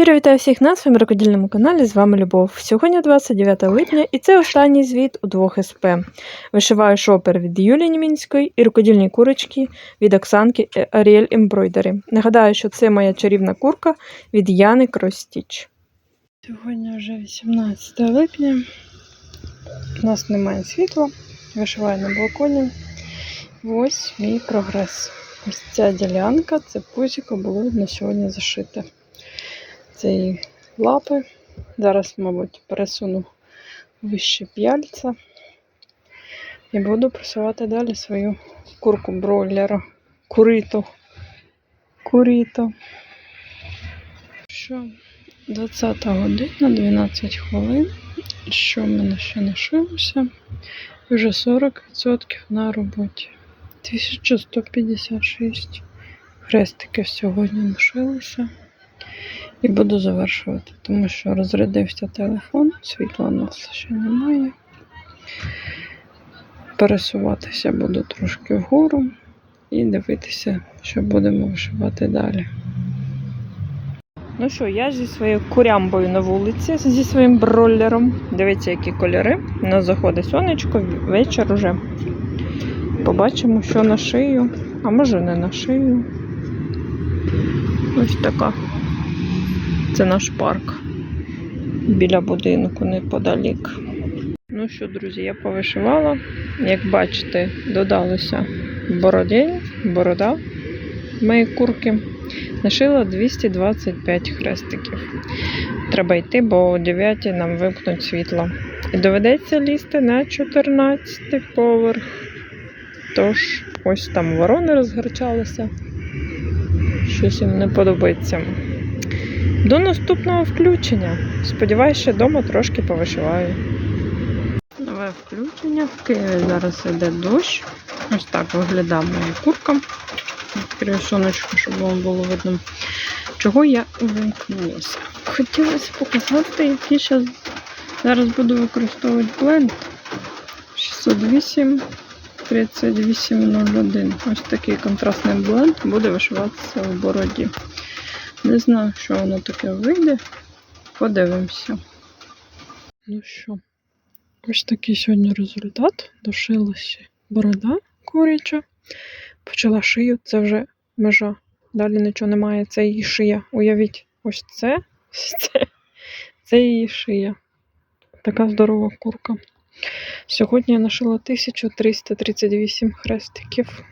Щиро вітаю всіх на своєму рукодільному каналі. З вами Любов. Сьогодні 29 липня і це останній звіт у двох СП. Вишиваю шопер від Юлії Німінської і рукодільні курочки від Оксанки Ariel Embroidery. Нагадаю, що це моя чарівна курка від Яни Кростіч. Сьогодні вже 18 липня. У нас немає світла. Вишиваю на балконі. Ось мій прогрес. Ось ця ділянка, це пузіко було на сьогодні зашите. Це її лапи. Зараз, мабуть, пересуну вище п'яльця і буду просувати далі свою курку бройлера. Курито. Курито. Що? 20 година, 12 хвилин. Що в мене ще нашилося? Вже 40% на роботі. 1156 хрестиків сьогодні нашилося. І буду завершувати, тому що розрядився телефон, світла у нас ще немає. Пересуватися буду трошки вгору і дивитися, що будемо вишивати далі. Ну що, я зі своєю курямбою на вулиці, зі своїм бролером. Дивіться, які кольори. У нас заходить сонечко, вечір уже. Побачимо, що на шию, а може не на шию. Ось така. Це наш парк біля будинку неподалік. Ну що, друзі, я повишивала. Як бачите, додалося бородень, борода моєї курки. Нашила 225 хрестиків. Треба йти, бо о 9 нам вимкнуть світло. І доведеться лізти на 14 поверх. Тож, ось там ворони розгарчалися. Щось їм не подобається. До наступного включення. Сподіваюсь, що вдома трошки повишиваю. Нове включення. В Києві зараз йде дощ. Ось так виглядає моя курка. Відкрию сонечко, щоб вам було видно, чого я увімкнулася. Хотілося показати, який зараз, зараз буду використовувати бленд 608 3801. Ось такий контрастний бленд буде вишиватися в бороді. Не знаю, що воно таке вийде. Подивимося. Ну що, ось такий сьогодні результат. Дошилася борода куряча. Почала шию, це вже межа. Далі нічого немає. Це її шия. Уявіть, ось це, це, це її шия. Така здорова курка. Сьогодні я нашила 1338 хрестиків.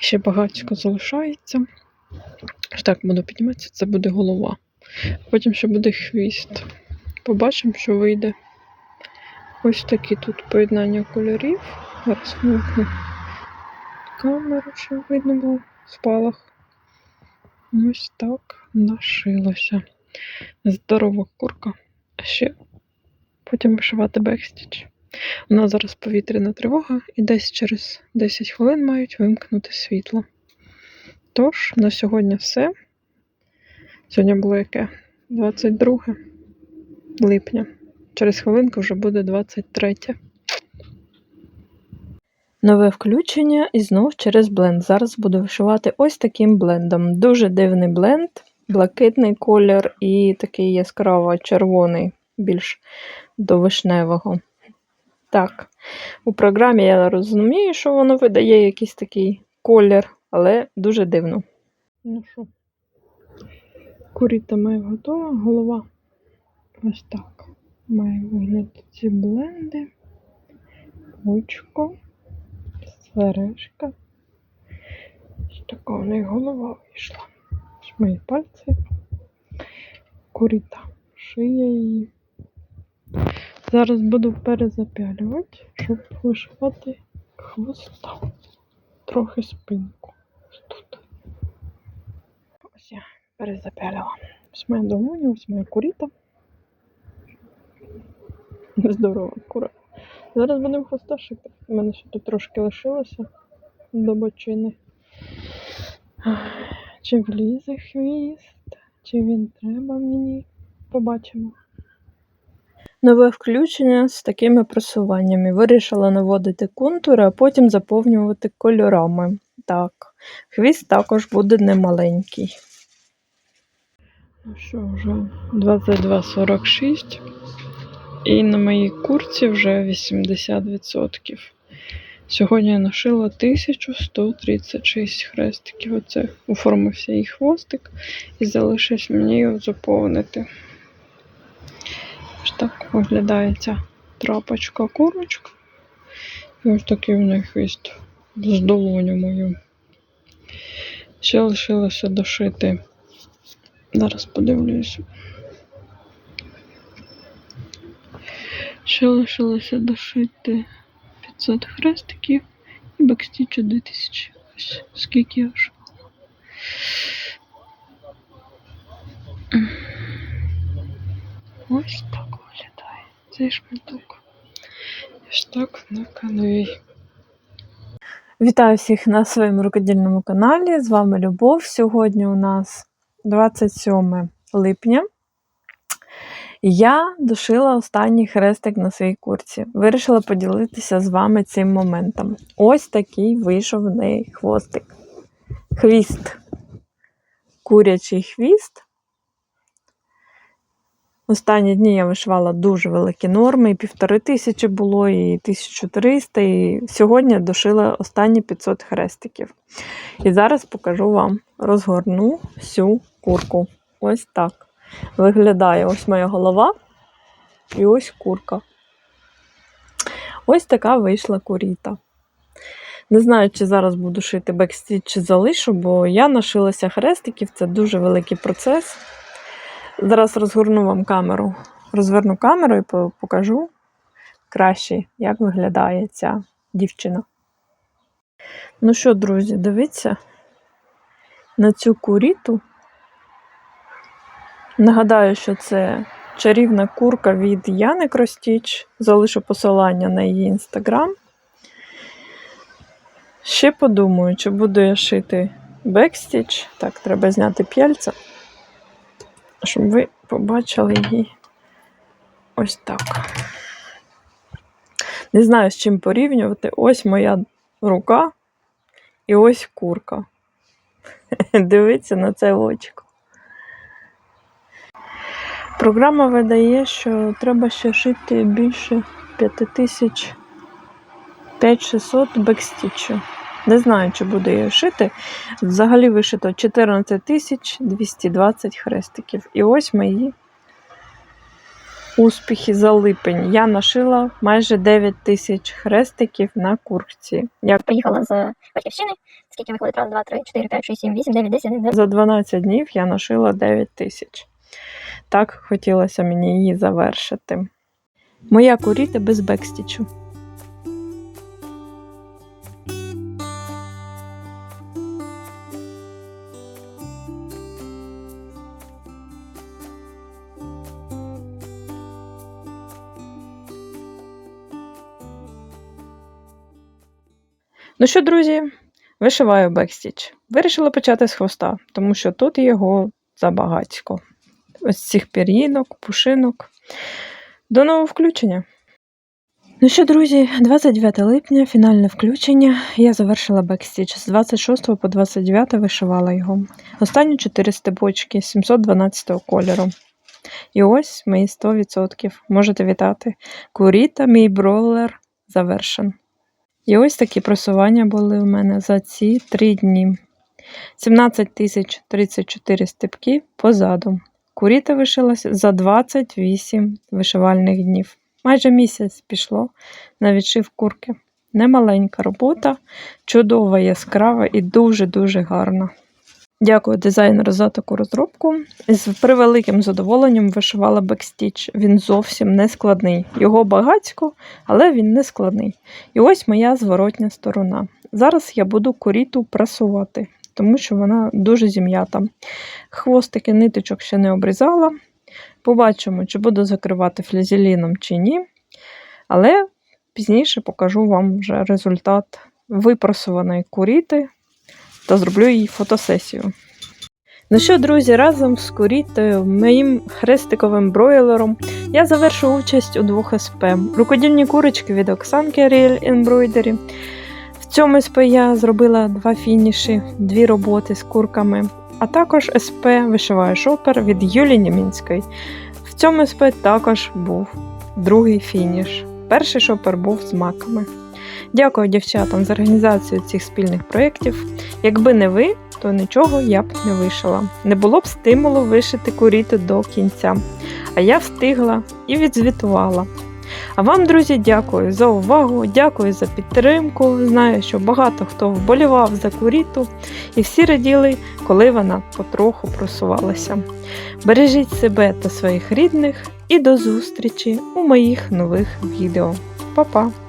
І ще багатько залишається. Так буду підніматися, це буде голова. Потім ще буде хвіст. Побачимо, що вийде. Ось такі тут поєднання кольорів. Зараз вмикну камеру, щоб видно було в спалах. Ось так нашилося. Здорова курка. А ще потім вишивати бекстіч. У нас зараз повітряна тривога, і десь через 10 хвилин мають вимкнути світло. Тож, на сьогодні все. Сьогодні було яке? 22 липня. Через хвилинку вже буде 23. Нове включення і знов через бленд. Зараз буду вишивати ось таким блендом. Дуже дивний бленд, блакитний колір і такий яскраво червоний, більш до вишневого. Так, у програмі я розумію, що воно видає якийсь такий колір, але дуже дивно. Ну що, куріта моя готова, голова ось так. Має вигляд ці бленди, очко, сережка. Ось така у неї голова вийшла. Ось мої пальці, куріта, шия її. Зараз буду перезапялювати, щоб вишивати хвоста. Трохи спинку. Я перезапялила. Ось моя долоня, ось моя куріта. Здорова кура. Зараз будемо хвоста. У мене ще тут трошки лишилося до бочини. Чи влізе хвіст, чи він треба мені. Побачимо. Нове включення з такими просуваннями. Вирішила наводити контури, а потім заповнювати кольорами. Так, хвіст також буде немаленький. Ну що, вже 22.46. І на моїй курці вже 80%. Сьогодні я нашила 1136 хрестиків. Оце оформився її хвостик і залишилось мені його заповнити. Ось так виглядає ця трапочка курочка. І ось такий в неї хвіст з долоню мою. Ще лишилося дошити. Зараз подивлюся. Ще лишилося дошити 500 хрестиків і бекстічу 2000. Ось скільки я ж. Ось так виглядає цей шматок. Так на канві. Вітаю всіх на своєму рукодільному каналі. З вами Любов. Сьогодні у нас 27 липня. Я дошила останній хрестик на своїй курці. Вирішила поділитися з вами цим моментом. Ось такий вийшов в неї хвостик. Хвіст. Курячий хвіст. Останні дні я вишивала дуже великі норми, і півтори тисячі було, і 1300, і сьогодні дошила останні 500 хрестиків. І зараз покажу вам, розгорну всю курку. Ось так. Виглядає ось моя голова і ось курка. Ось така вийшла куріта. Не знаю, чи зараз буду шити бекстіч, чи залишу, бо я нашилася хрестиків, це дуже великий процес. Зараз розгорну вам камеру. Розверну камеру і покажу краще, як виглядає ця дівчина. Ну що, друзі, дивіться на цю куріту. Нагадаю, що це чарівна курка від Яни Кростіч. Залишу посилання на її інстаграм. Ще подумаю, чи буду я шити бекстіч. Так, треба зняти п'яльця, щоб ви побачили її ось так. Не знаю, з чим порівнювати. Ось моя рука і ось курка. Дивіться на це очко. Програма видає, що треба ще шити більше 5000 5600 бекстічу. Не знаю, чи буду я шити. Взагалі вишито 14 220 хрестиків. І ось мої успіхи за липень. Я нашила майже 9 тисяч хрестиків на курці. Я Приїхала з батьківщини. Скільки виходить? Раз, два, три, чотири, п'ять, шість, сім, вісім, дев'ять, десять, за 12 днів я нашила 9 тисяч. Так хотілося мені її завершити. Моя куріта без бекстічу. Ну що, друзі, вишиваю бекстіч. Вирішила почати з хвоста, тому що тут його забагатько. Ось цих пір'їнок, пушинок. До нового включення. Ну що, друзі, 29 липня, фінальне включення. Я завершила бекстіч. З 26 по 29 вишивала його. Останні 4 стебочки 712 кольору. І ось мої 100%. Можете вітати. Куріта, мій бройлер завершен. І ось такі просування були у мене за ці три дні. 17 тисяч 34 степки позаду. Куріта вишилася за 28 вишивальних днів. Майже місяць пішло на відшив курки. Немаленька робота, чудова, яскрава і дуже-дуже гарна. Дякую дизайнеру за таку розробку. З превеликим задоволенням вишивала бекстіч. Він зовсім не складний. Його багацько, але він не складний. І ось моя зворотня сторона. Зараз я буду коріту прасувати, тому що вона дуже зім'ята. Хвостики ниточок ще не обрізала. Побачимо, чи буду закривати флязеліном чи ні. Але пізніше покажу вам вже результат випрасуваної куріти та зроблю їй фотосесію. Ну що, друзі, разом з курітою, моїм хрестиковим бройлером, я завершу участь у двох СП. Рукодільні курочки від Оксанки Ariel Embroidery. Цьому СП я зробила два фініші, дві роботи з курками. а також СП Вишиває шопер від Юлії Німінської. В цьому СП також був другий фініш. Перший шопер був з маками. Дякую дівчатам за організацію цих спільних проєктів. Якби не ви, то нічого я б не вишила. Не було б стимулу вишити куріту до кінця. А я встигла і відзвітувала. А вам, друзі, дякую за увагу, дякую за підтримку. Знаю, що багато хто вболівав за куріту, і всі раділи, коли вона потроху просувалася. Бережіть себе та своїх рідних і до зустрічі у моїх нових відео. Па-па!